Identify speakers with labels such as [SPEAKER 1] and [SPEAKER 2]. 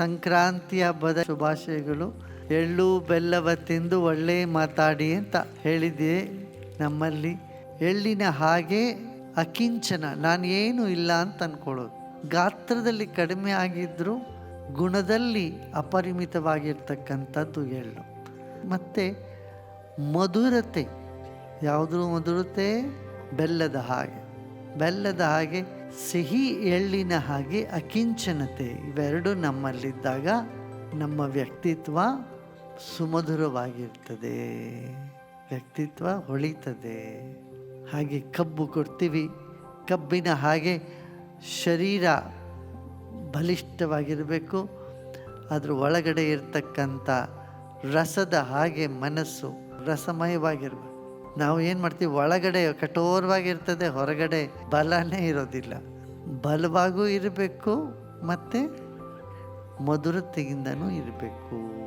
[SPEAKER 1] ಸಂಕ್ರಾಂತಿ ಹಬ್ಬದ ಶುಭಾಶಯಗಳು. ಎಳ್ಳು, ಬೆಲ್ಲವ ತಿಂದು ಒಳ್ಳೆ ಮಾತಾಡಿ ಅಂತ ಹೇಳಿದೆ ನಮ್ಮಲ್ಲಿ. ಎಳ್ಳಿನ ಹಾಗೆ ಅಕಿಂಚನ, ನಾನು ಏನು ಇಲ್ಲ ಅಂತ ಅನ್ಕೊಳ್ಳೋದು. ಗಾತ್ರದಲ್ಲಿ ಕಡಿಮೆ ಆಗಿದ್ದರೂ ಗುಣದಲ್ಲಿ ಅಪರಿಮಿತವಾಗಿರ್ತಕ್ಕಂಥದ್ದು ಎಳ್ಳು. ಮತ್ತು ಮಧುರತೆ ಯಾವುದು ಮಧುರತೆ, ಬೆಲ್ಲದ ಹಾಗೆ. ಬೆಲ್ಲದ ಹಾಗೆ ಸಿಹಿ ಎಳ್ಳಿನ ಹಾಗೆ ಅಕಿಂಚನತೆ ಇವೆರಡು ನಮ್ಮಲ್ಲಿದ್ದಾಗ ನಮ್ಮ ವ್ಯಕ್ತಿತ್ವ ಸುಮಧುರವಾಗಿರ್ತದೆ. ವ್ಯಕ್ತಿತ್ವ ಹೊಳಿತದೆ. ಹಾಗೆ ಕಬ್ಬು ಕೊಡ್ತೀವಿ. ಕಬ್ಬಿನ ಹಾಗೆ ಶರೀರ ಬಲಿಷ್ಠವಾಗಿರಬೇಕು. ಅದರ ಒಳಗಡೆ ಇರ್ತಕ್ಕಂಥ ರಸದ ಹಾಗೆ ಮನಸ್ಸು ರಸಮಯವಾಗಿರ್ಬೇಕು. ನಾವು ಏನು ಮಾಡ್ತೀವಿ ಒಳಗಡೆ ಕಠೋರವಾಗಿರ್ತದೆ ಹೊರಗಡೆ ಬಲನೇ ಇರೋದಿಲ್ಲ. ಬಲವಾಗೂ ಇರಬೇಕು ಮತ್ತು ಮಧುರತೆಯಿಂದನೂ ಇರಬೇಕು.